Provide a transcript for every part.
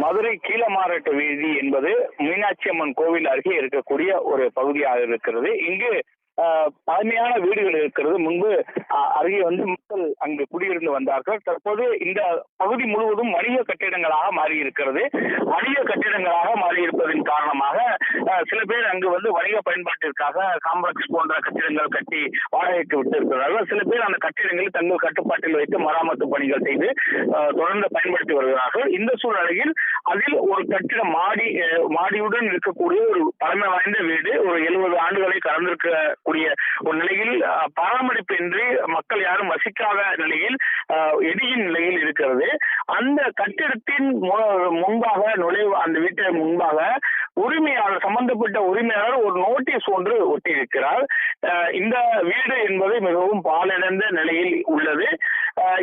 மதுரை கீழமாரட்டு வீதி என்பது மீனாட்சி அம்மன் கோவில் அருகே இருக்கக்கூடிய ஒரு பகுதியாக இருக்கிறது. இங்கு ஆஹ், பழமையான வீடுகள் இருக்கிறது. முன்பு அருகே வந்து மக்கள் அங்கு குடியிருந்து வந்தார்கள். தற்போது இந்த பகுதி முழுவதும் வணிக கட்டிடங்களாக மாறி இருக்கிறது வணிக கட்டிடங்கள் சில பேர் அங்கு வந்து வணிக பயன்பாட்டிற்காக காம்ப்ளெக்ஸ் போன்ற கட்டிடங்கள் கட்டி வாடகைக்கு விட்டு இருக்கிறார்கள் சில பேர் அந்த கட்டிடங்களை தங்கள் கட்டுப்பாட்டில் வைத்து மராமத்து பணிகள் செய்து தொடர்ந்து பயன்படுத்தி வருகிறார்கள். இந்த சூழ்நிலையில் அதில் ஒரு கட்டிடம் மாடி மாடியுடன் இருக்கக்கூடிய ஒரு பழமை வாய்ந்த வீடு ஒரு எழுபது ஆண்டுகளை கடந்திருக்கக்கூடிய ஒரு நிலையில் பராமரிப்பு இன்றி மக்கள் யாரும் வசிக்காத நிலையில் எடியின் நிலையில் இருக்கிறது. அந்த கட்டிடத்தின் முன்பாக நுழைவு அந்த வீட்டை முன்பாக உரிமையாளர் சம்பந்தப்பட்ட உரிமையாளர் ஒரு நோட்டீஸ் ஒன்று ஒட்டியிருக்கிறார். இந்த வீடு என்பது மிகவும் பாலடைந்த நிலையில் உள்ளது.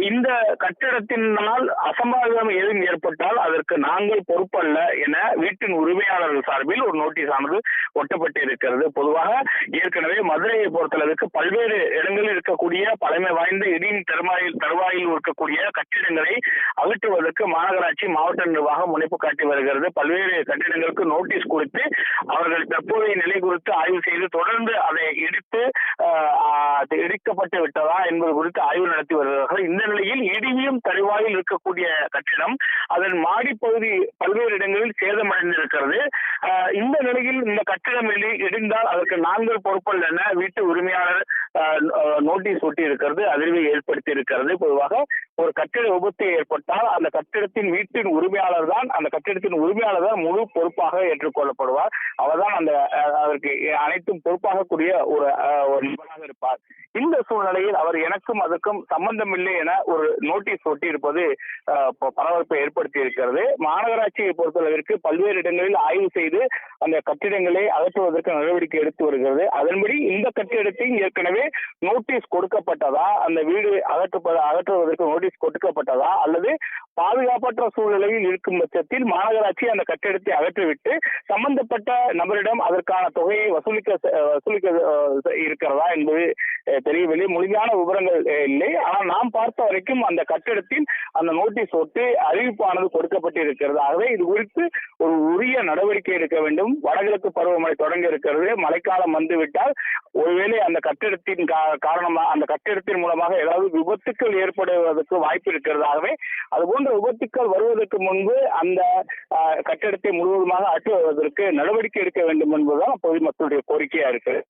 இந்த கட்டிடத்தினால் அசம்பாவிதம் ஏதும் ஏற்பட்டால் அதற்கு நாங்கள் பொறுப்பல்ல என வீட்டின் உரிமையாளர்கள் சார்பில் ஒரு நோட்டீஸ் ஆனது ஒட்டப்பட்டு இருக்கிறது பொதுவாக ஏற்கனவே மதுரையை பொறுத்தளவுக்கு பல்வேறு இடங்களில் இருக்கக்கூடிய பழமை வாய்ந்த இடியின் தருவாயில் தருவாயில் இருக்கக்கூடிய கட்டிடங்களை அகற்றுவதற்கு மாநகராட்சி மாவட்ட நிர்வாகம் முனைப்பு காட்டி வருகிறது. பல்வேறு கட்டிடங்களுக்கு நோட்டீஸ் கொடுத்து அவர்கள் தற்போதைய நிலை குறித்து ஆய்வு செய்து தொடர்ந்து அதை இடித்து இடிக்கப்பட்டு விட்டதா என்பது குறித்து ஆய்வு நடத்தி வருகிறார்கள். இந்த நிலையில் இடியும் தருவாயில் இருக்கக்கூடிய கட்டிடம் அதன் மாடிப்பகுதி பல்வேறு இடங்களில் சேதமடைந்திருக்கிறது ஆஹ், இந்த நிலையில் இந்த கட்டிடம் இடிந்தால் அதற்கு நாங்கள் பொறுப்பல்ல என வீட்டு உரிமையாளர் ஆஹ், நோட்டீஸ் ஒட்டி இருக்கிறது அதிர்வை ஏற்படுத்தி இருக்கிறது பொதுவாக ஒரு கட்டிட விபத்து ஏற்பட்டால் அந்த கட்டிடத்தின் வீட்டின் உரிமையாளர் தான் அந்த கட்டிடத்தின் உரிமையாளர் தான் முழு பொறுப்பாக ஏற்றுக்கொள்ளப்படுவார். அவர்தான் அந்த அஹ், அதற்கு அனைத்தும் பொறுப்பாக கூடிய ஒரு அஹ், ஒரு நபராக இருப்பார். இந்த சூழ்நிலையில் அவர் எனக்கும் அதற்கும் சம்பந்தமில்லை என ஒரு நோட்டீஸ் ஒட்டி இருப்பது பரபரப்பை ஏற்படுத்தி இருக்கிறது. மாநகராட்சியை பொறுத்தளவிற்கு பல்வேறு இடங்களில் ஆய்வு செய்து அந்த கட்டிடங்களை அகற்றுவதற்கு நடவடிக்கை எடுத்து வருகிறது. அதன்படி இந்த கட்டிடத்தையும் ஏற்கனவே நோட்டீஸ் கொடுக்கப்பட்டதா அந்த வீடு அகற்றப்பட அகற்றுவதற்கு நோட்டீஸ் கொடுக்கப்பட்டதா அல்லது பாதுகாப்பற்ற சூழ்நிலையில் இருக்கும் பட்சத்தில் மாநகராட்சி அந்த கட்டிடத்தை அகற்றிவிட்டு சம்பந்தப்பட்ட நபரிடம் அதற்கான தொகையை வசூலிக்க வசூலிக்க இருக்கிறதா என்பது தெரியவில்லை. முழுமையான விவரங்கள் இல்லை. ஆனால் நாம் பார்த்த வரைக்கும் அந்த கட்டிடத்தில் அந்த நோட்டீஸ் ஒட்டு அறிவிப்பானது கொடுக்கப்பட்டிருக்கிறது ஆகவே இது குறித்து ஒரு உரிய நடவடிக்கை எடுக்க வேண்டும். வடகிழக்கு பருவமழை தொடங்க இருக்கிறது. மழைக்காலம் வந்துவிட்டால் ஒருவேளை அந்த கட்டிடத்தின் காரணமாக அந்த கட்டிடத்தின் மூலமாக ஏதாவது விபத்துக்கள் ஏற்படுவதற்கு வாய்ப்பு இருக்கிறதாகவே அதுபோன்ற விபத்துக்கள் வருவதற்கு முன்பு அந்த கட்டிடத்தை முழுவதுமாக அற்றுவதற்கு நடவடிக்கை எடுக்க வேண்டும் என்பதுதான் பொதுமக்களுடைய கோரிக்கையா இருக்கிறது.